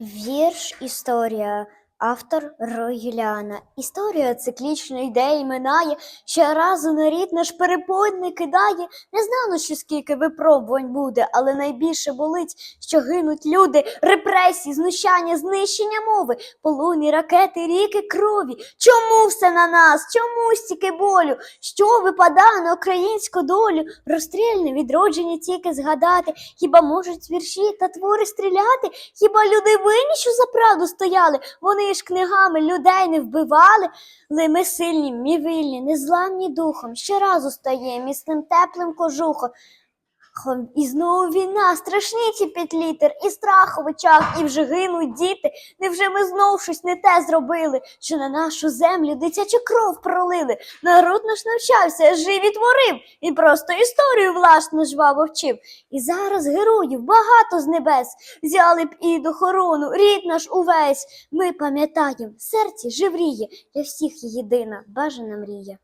Вірш Історія. Автор Рогіляна. Історія циклічно йде і минає, ще разу на рід наш перепон не кидає. Не знала, що скільки випробувань буде, але найбільше болить, що гинуть люди, репресії, знущання, знищення мови, полум'я, ракети, ріки крові. Чому все на нас? Чому стільки болю? Що випадає на українську долю? Розстрільне відродження тільки згадати. Хіба можуть вірші та твори стріляти? Хіба люди винні, що за правду стояли? Вони ж книгами людей не вбивали. ли ми сильні, ми вільні, незламні духом. Щоразу стає міцним теплим кожухом. Хом- І знову війна, страшні ці п'ять літер, і страх в очах, і вже гинуть діти. Невже ми знов щось не те зробили, що на нашу землю дитячу кров пролили? Народ наш навчався, жив і творив, і просто історію власну жваво вчив. І зараз героїв багато з небес взяли б і до хорону, рід наш увесь. Ми пам'ятаєм, в серці живріє, для всіх єдина бажана мрія.